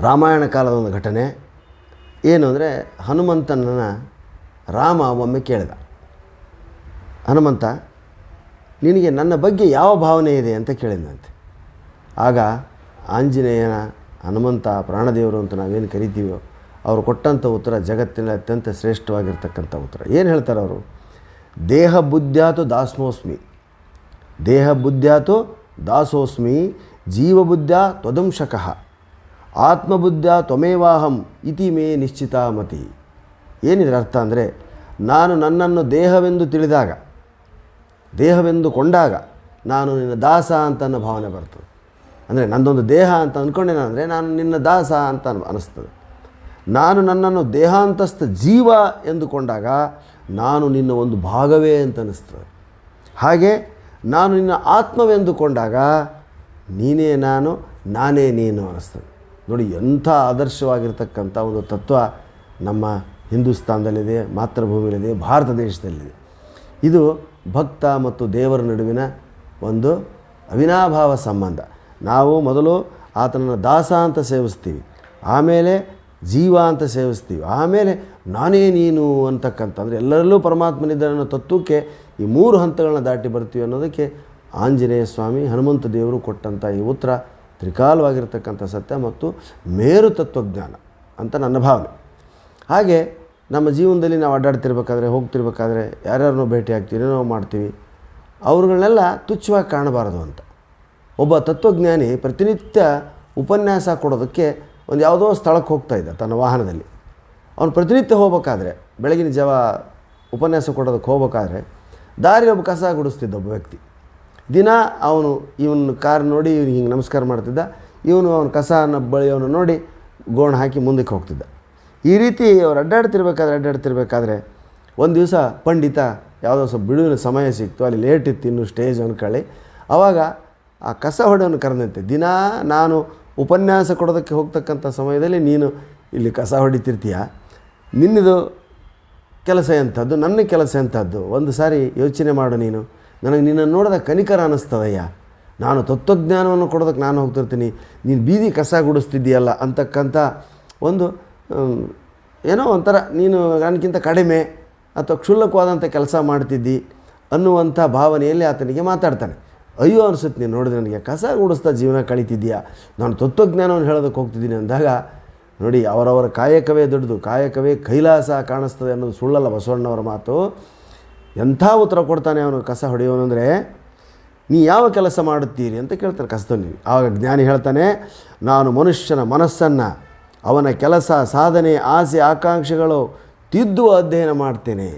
ರಾಮಾಯಣ ಕಾಲದ ಒಂದು ಘಟನೆ. ಏನು ಅಂದರೆ ಹನುಮಂತನನ್ನು ರಾಮ ಒಮ್ಮೆ ಕೇಳಿದ. ಹನುಮಂತ, ನಿನಗೆ ನನ್ನ ಬಗ್ಗೆ ಯಾವ ಭಾವನೆ ಇದೆ ಅಂತ ಕೇಳಿದಂತೆ ಆಗ ಆಂಜನೇಯನ ಹನುಮಂತ, ಪ್ರಾಣದೇವರು ಅಂತ ನಾವೇನು ಕರಿತೀವೋ, ಅವರು ಕೊಟ್ಟಂಥ ಉತ್ತರ ಜಗತ್ತಿನ ಅತ್ಯಂತ ಶ್ರೇಷ್ಠವಾಗಿರ್ತಕ್ಕಂಥ ಉತ್ತರ. ಏನು ಹೇಳ್ತಾರೆ ಅವರು? ದೇಹ ಬುದ್ಧ್ಯಾತು ದಾಸ್ಮೋಸ್ಮಿ. ದೇಹ ಬುದ್ಧ್ಯಾತು ದಾಸೋಸ್ಮಿ ಜೀವಬುದ್ಧ ತ್ವದಂಶಕಃ. ಆತ್ಮಬುದ್ಧ ತ್ವಮೇವಾಹಂ ಇತಿ ಮೇ ನಿಶ್ಚಿತ ಮತಿ ಏನಿದ್ರ ಅರ್ಥ ಅಂದರೆ, ನಾನು ನನ್ನನ್ನು ದೇಹವೆಂದು ತಿಳಿದಾಗ ದೇಹವೆಂದು ಕೊಂಡಾಗ ನಾನು ನಿನ್ನ ದಾಸ ಅಂತ ಅನ್ನೋ ಭಾವನೆ ಬರ್ತದೆ. ಅಂದರೆ ನನ್ನೊಂದು ದೇಹ ಅಂತ ಅಂದ್ಕೊಂಡೇನಂದರೆ ನಾನು ನಿನ್ನ ದಾಸ ಅಂತ ಅನ್ನಿಸ್ತದೆ ನಾನು ನನ್ನನ್ನು ದೇಹಾಂತಸ್ಥ ಜೀವ ಎಂದುಕೊಂಡಾಗ ನಾನು ನಿನ್ನ ಒಂದು ಭಾಗವೇ ಅಂತ ಅನ್ನಿಸ್ತದೆ ಹಾಗೆ ನಾನು ನಿನ್ನ ಆತ್ಮವೆಂದುಕೊಂಡಾಗ ನೀನೇ ನಾನು, ನಾನೇ ನೀನು ಅನ್ನಿಸ್ತದೆ ನೋಡಿ, ಎಂಥ ಆದರ್ಶವಾಗಿರ್ತಕ್ಕಂಥ ಒಂದು ತತ್ವ ನಮ್ಮ ಹಿಂದೂಸ್ತಾನದಲ್ಲಿದೆ, ಮಾತೃಭೂಮಿಯಲ್ಲಿದೆ, ಭಾರತ ದೇಶದಲ್ಲಿದೆ. ಇದು ಭಕ್ತ ಮತ್ತು ದೇವರ ನಡುವಿನ ಒಂದು ಅವಿನಾಭಾವ ಸಂಬಂಧ. ನಾವು ಮೊದಲು ಆತನನ್ನು ದಾಸ ಅಂತ ಸೇವಿಸ್ತೀವಿ, ಆಮೇಲೆ ಜೀವ ಅಂತ ಸೇವಿಸ್ತೀವಿ, ಆಮೇಲೆ ನಾನೇ ನೀನು ಅಂತಕ್ಕಂಥ ಅಂದರೆ ಎಲ್ಲರಲ್ಲೂ ಪರಮಾತ್ಮನಿದ್ದಾನೆ ಅನ್ನೋ ತತ್ವಕ್ಕೆ ಈ ಮೂರು ಹಂತಗಳನ್ನ ದಾಟಿ ಬರ್ತೀವಿ ಅನ್ನೋದಕ್ಕೆ ಆಂಜನೇಯ ಸ್ವಾಮಿ, ಹನುಮಂತ ದೇವರು ಕೊಟ್ಟಂಥ ಈ ಉತ್ತರ ತ್ರಿಕಾಲವಾಗಿರ್ತಕ್ಕಂಥ ಸತ್ಯ ಮತ್ತು ಮೇರು ತತ್ವಜ್ಞಾನ ಅಂತ ನನ್ನ ಭಾವನೆ. ಹಾಗೆ ನಮ್ಮ ಜೀವನದಲ್ಲಿ ನಾವು ಅಡ್ಡಾಡ್ತಿರ್ಬೇಕಾದ್ರೆ, ಹೋಗ್ತಿರ್ಬೇಕಾದ್ರೆ ಯಾರ್ಯಾರನ್ನು ಭೇಟಿ ಆಗ್ತೀವಿ ಏನೋ ಮಾಡ್ತೀವಿ, ಅವ್ರುಗಳನ್ನೆಲ್ಲ ತುಚ್ಛವಾಗಿ ಕಾಣಬಾರದು ಅಂತ. ಒಬ್ಬ ತತ್ವಜ್ಞಾನಿ ಪ್ರತಿನಿತ್ಯ ಉಪನ್ಯಾಸ ಕೊಡೋದಕ್ಕೆ ಒಂದು ಯಾವುದೋ ಸ್ಥಳಕ್ಕೆ ಹೋಗ್ತಾ ಇದ್ದ ತನ್ನ ವಾಹನದಲ್ಲಿ. ಅವನು ಪ್ರತಿನಿತ್ಯ ಹೋಗ್ಬೇಕಾದ್ರೆ, ಬೆಳಗಿನ ಜಾವ ಉಪನ್ಯಾಸ ಕೊಡೋದಕ್ಕೆ ಹೋಗ್ಬೇಕಾದ್ರೆ ದಾರಿ ಒಬ್ಬ ಕಸ ಗುಡಿಸ್ತಿದ್ದ ಒಬ್ಬ ವ್ಯಕ್ತಿ. ದಿನ ಅವನು ಇವನ ಕಾರ್ ನೋಡಿ ಇವನು ಹಿಂಗೆ ನಮಸ್ಕಾರ ಮಾಡ್ತಿದ್ದ. ಇವನು ಅವನ ಕಸನ ಬಳಿಯವನು ನೋಡಿ ಗೋಣ ಹಾಕಿ ಮುಂದಕ್ಕೆ ಹೋಗ್ತಿದ್ದ. ಈ ರೀತಿ ಅವ್ರು ಅಡ್ಡಾಡ್ತಿರ್ಬೇಕಾದ್ರೆ ಅಡ್ಡಾಡ್ತಿರ್ಬೇಕಾದ್ರೆ ಒಂದು ದಿವಸ ಪಂಡಿತ ಯಾವುದೋ ಸ್ವಲ್ಪ ಬಿಡುವಿನ ಸಮಯ ಸಿಕ್ತು, ಅಲ್ಲಿ ಲೇಟ್ ಇತ್ತು, ಇನ್ನು ಸ್ಟೇಜ್ ಅನ್ಕೊಳ್ಳಿ ಆವಾಗ ಆ ಕಸ ಹೊಡೆಯನ್ನು ಕರೆದಂತೆ, ದಿನ ನಾನು ಉಪನ್ಯಾಸ ಕೊಡೋದಕ್ಕೆ ಹೋಗ್ತಕ್ಕಂಥ ಸಮಯದಲ್ಲಿ ನೀನು ಇಲ್ಲಿ ಕಸ ಹೊಡಿತಿರ್ತೀಯ? ನಿನ್ನದು ಕೆಲಸ ಎಂಥದ್ದು, ನನ್ನ ಕೆಲಸ ಎಂಥದ್ದು? ಒಂದು ಸಾರಿ ಯೋಚನೆ ಮಾಡು ನೀನು. ನನಗೆ ನಿನ್ನನ್ನು ನೋಡಿದಾಗ ಕನಿಕರ ಅನ್ನಿಸ್ತದಯ್ಯ ನಾನು ತತ್ವಜ್ಞಾನವನ್ನು ಕೊಡೋದಕ್ಕೆ ನಾನು ಹೋಗ್ತಿರ್ತೀನಿ. ನೀನು ಬೀದಿ ಕಸ ಗುಡಿಸ್ತಿದ್ದೀಯಲ್ಲ ಅಂತಕ್ಕಂಥ ಒಂದು ಏನೋ ಒಂಥರ ನೀನು ನನಗಿಂತ ಕಡಿಮೆ ಅಥವಾ ಕ್ಷುಲ್ಲಕವಾದಂಥ ಕೆಲಸ ಮಾಡ್ತಿದ್ದಿ ಅನ್ನುವಂಥ ಭಾವನೆಯಲ್ಲಿ ಆತನಿಗೆ ಮಾತಾಡ್ತಾನೆ. ಅಯ್ಯೋ ಅನಿಸುತ್ತೆ, ನೀನು ನೋಡಿದ್ರೆ ನನಗೆ ಕಸ ಗುಡಿಸ್ತಾ ಜೀವನ ಕಳೀತಿದ್ದೀಯಾ? ನಾನು ತತ್ವಜ್ಞಾನವನ್ನು ಹೇಳೋದಕ್ಕೆ ಹೋಗ್ತಿದ್ದೀನಿ ಅಂದಾಗ, ನೋಡಿ ಅವರವರ ಕಾಯಕವೇ ದೊಡ್ಡದು, ಕಾಯಕವೇ ಕೈಲಾಸ ಕಾಣಿಸ್ತದೆ ಅನ್ನೋದು ಸುಳ್ಳಲ್ಲ ಬಸವಣ್ಣವರ ಮಾತು. ಎಂಥ ಉತ್ತರ ಕೊಡ್ತಾನೆ ಅವನು ಕಸ ಹೊಡೆಯೋನು ಅಂದರೆ, ನೀ ಯಾವ ಕೆಲಸ ಮಾಡುತ್ತೀರಿ? ಅಂತ ಕೇಳ್ತಾನೆ ಕಸದಲ್ಲಿ ಆವಾಗ ಜ್ಞಾನಿ ಹೇಳ್ತಾನೆ, ನಾನು ಮನುಷ್ಯನ ಮನಸ್ಸನ್ನು, ಅವನ ಕೆಲಸ, ಸಾಧನೆ, ಆಸೆ, ಆಕಾಂಕ್ಷೆಗಳು ತಿದ್ದುವ ಅಧ್ಯಯನ ಮಾಡ್ತೇನೆ.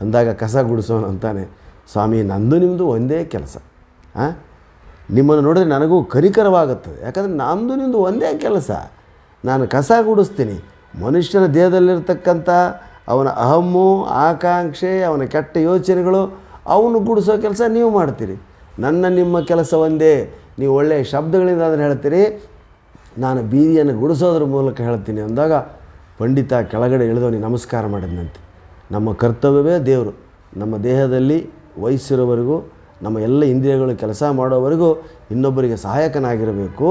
ಅಂದಾಗ ಕಸ ಗುಡಿಸೋನು ಅಂತಾನೆ, ಸ್ವಾಮಿ, ನಂದು ನಿಮ್ಮದು ಒಂದೇ ಕೆಲಸ. ಹಾಂ ನಿಮ್ಮನ್ನು ನೋಡಿದ್ರೆ ನನಗೂ ಕರಿಕರವಾಗುತ್ತದೆ ಯಾಕಂದರೆ ನಂದು ನಿಮ್ಮದು ಒಂದೇ ಕೆಲಸ. ನಾನು ಕಸ ಗುಡಿಸ್ತೀನಿ. ಮನುಷ್ಯನ ದೇಹದಲ್ಲಿರ್ತಕ್ಕಂಥ ಅವನ ಅಹಮ್ಮು, ಆಕಾಂಕ್ಷೆ, ಅವನ ಕೆಟ್ಟ ಯೋಚನೆಗಳು, ಅವನು ಗುಡಿಸೋ ಕೆಲಸ ನೀವು ಮಾಡ್ತೀರಿ. ನನ್ನ ನಿಮ್ಮ ಕೆಲಸ ಒಂದೇ. ನೀವು ಒಳ್ಳೆಯ ಶಬ್ದಗಳಿಂದ ಅದನ್ನು ಹೇಳ್ತೀರಿ. ನಾನು ಬೀದಿಯನ್ನು ಗುಡಿಸೋದ್ರ ಮೂಲಕ ಹೇಳ್ತೀನಿ ಅಂದಾಗ ಪಂಡಿತ ಕೆಳಗಡೆ ಇಳಿದವನಿಗೆ ನಮಸ್ಕಾರ ಮಾಡಿದಂತೆ ನಮ್ಮ ಕರ್ತವ್ಯವೇ ದೇವರು. ನಮ್ಮ ದೇಹದಲ್ಲಿ ವಯಸ್ಸಿರೋವರೆಗೂ, ನಮ್ಮ ಎಲ್ಲ ಇಂದ್ರಿಯಗಳು ಕೆಲಸ ಮಾಡೋವರೆಗೂ ಇನ್ನೊಬ್ಬರಿಗೆ ಸಹಾಯಕನಾಗಿರಬೇಕು.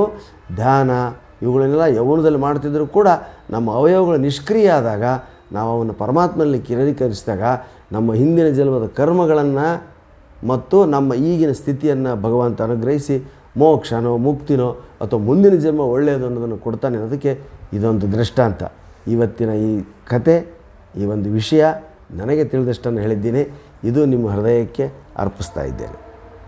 ಧ್ಯಾನ, ಇವುಗಳನ್ನೆಲ್ಲ ಯೌವನದಲ್ಲಿ ಮಾಡ್ತಿದ್ದರೂ ಕೂಡ ನಮ್ಮ ಅವಯವಗಳು ನಿಷ್ಕ್ರಿಯ ಆದಾಗ ನಾವು ಅವನ್ನು ಪರಮಾತ್ಮನಲ್ಲಿ ಕಿರಣೀಕರಿಸಿದಾಗ ನಮ್ಮ ಹಿಂದಿನ ಜನ್ಮದ ಕರ್ಮಗಳನ್ನು ಮತ್ತು ನಮ್ಮ ಈಗಿನ ಸ್ಥಿತಿಯನ್ನು ಭಗವಂತ ಅನುಗ್ರಹಿಸಿ ಮೋಕ್ಷನೋ, ಮುಕ್ತಿನೋ ಅಥವಾ ಮುಂದಿನ ಜನ್ಮ ಒಳ್ಳೆಯದು ಅನ್ನೋದನ್ನು ಕೊಡ್ತಾನೆ ಅನ್ನೋದಕ್ಕೆ ಇದೊಂದು ದೃಷ್ಟಾಂತ. ಇವತ್ತಿನ ಈ ಕತೆ, ಈ ಒಂದು ವಿಷಯ ನನಗೆ ತಿಳಿದಷ್ಟನ್ನು ಹೇಳಿದ್ದೀನಿ. ಇದು ನಿಮ್ಮ ಹೃದಯಕ್ಕೆ ಅರ್ಪಿಸ್ತಾ ಇದ್ದೇನೆ.